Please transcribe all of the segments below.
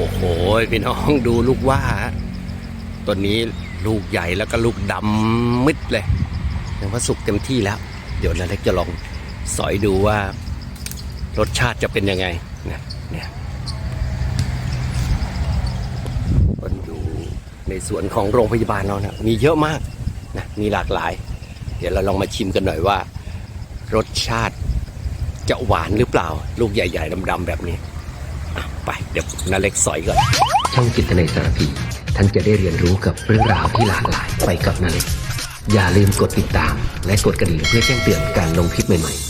อ้โหพี่น้องดูลูกว่าฮะตัวนี้ลูกใหญ่แล้วก็ลูกดำมิดเลยยังว่าสุกเต็มที่แล้ว เดี๋ยวนาเล็กจะลองสอยดูว่ารสชาติจะเป็นยังไงเนี่ยเนี่ยมันอยู่ในสวนของโรงพยาบาลเรานะมีเยอะมากนะมีหลากหลาย เดี๋ยวเราลองมาชิมกันหน่อยว่า รสชาติจะหวานหรือเปล่า ลูกใหญ่ ๆดำๆแบบนี้ ไปเดี๋ยวนาเล็กสอยก่อน ช่องจิตในสารพี ท่านจะได้เรียนรู้กับเรื่องราวที่หลากหลายไปกับนาเล็ก อย่าลืมกดติดตาม และกดกระดิ่งเพื่อแจ้งเตือนการลงคลิปใหม่ๆ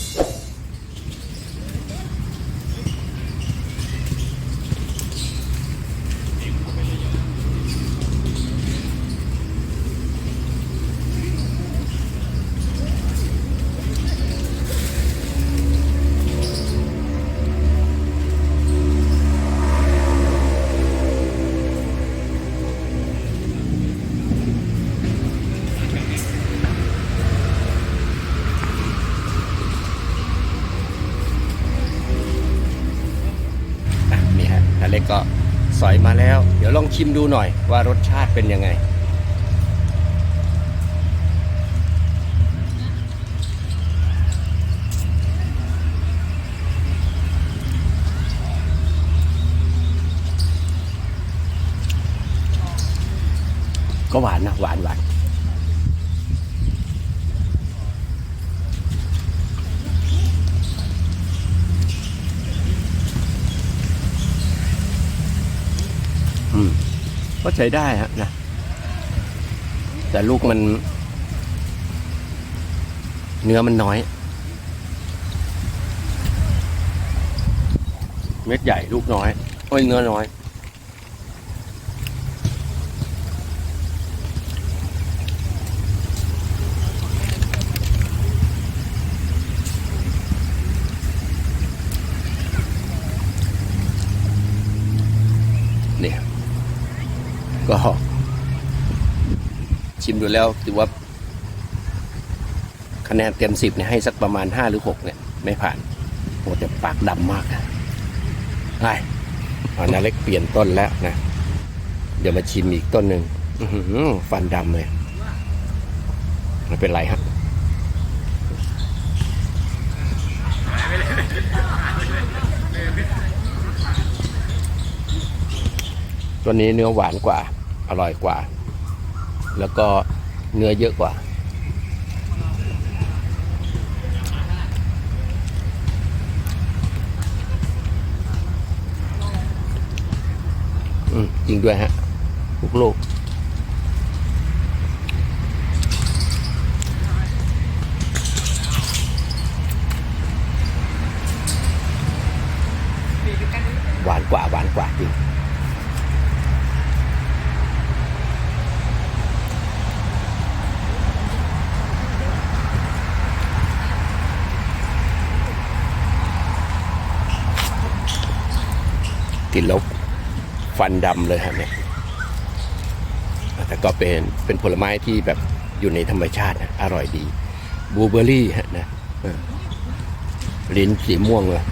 ก็สอยมาแล้ว เดี๋ยวลองชิมดูหน่อยว่ารสชาติเป็นยังไง ก็หวานนะหวานหวานอืม ก็ใช้ได้ฮะนะ แต่ลูกมัน เนื้อมันน้อย เม็ดใหญ่ลูกน้อยโอ้ยเนื้อน้อยเนี่ย ก็ ชิมดูแล้วถือว่า คะแนนเต็มสิบเนี่ยให้สักประมาณห้าหรือหกเนี่ย ไม่ผ่านโอ้แต่ปากดำมากอะไปเอานาเล็กเปลี่ยนต้นแล้วนะ เดี๋ยวมาชิมอีกต้นหนึ่งหือฟันดำเลยไม่เป็นไรฮะตัวนี้เนื้อหวานกว่า อร่อยกว่า แล้วก็เนื้อเยอะกว่า อืมจริงด้วยฮะลูกลูกหวานกว่าหวานกว่าจริง กินแล้วฟันดำเลยฮะเนี่ยแต่ก็เป็นเป็นผลไม้ที่แบบอยู่ในธรรมชาตินะอร่อยดีบลูเบอรี่ฮะนะลิ้นสีม่วงเลย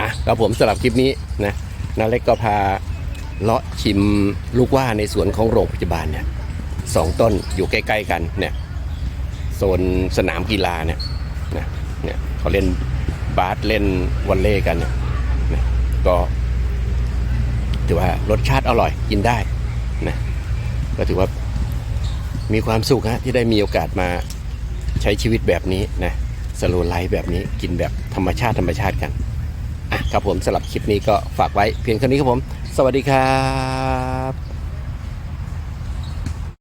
อะครับผมสำหรับคลิปนี้นะนาเล็กก็พาเลาะชิมลูกว่าในสวนของโรงพยาบาลเนี่ยสองต้นอยู่ใกล้ ๆ กันเนี่ย ซนสนามกีฬาเนี่ยนะเนี่ยเขาเล่นบาสเล่นวอลเลย์กันเนี่ยนะก็ถือว่ารสชาติอร่อยกินได้นะก็ถือว่ามีความสุขฮะที่ได้มีโอกาสมาใช้ชีวิตแบบนี้นะสโลไลฟ์แบบนี้กินแบบธรรมชาติธรรมชาติกันอะครับผมสำหรับคลิปนี้ก็ฝากไว้เพียงเท่านี้ครับผม สวัสดีครับ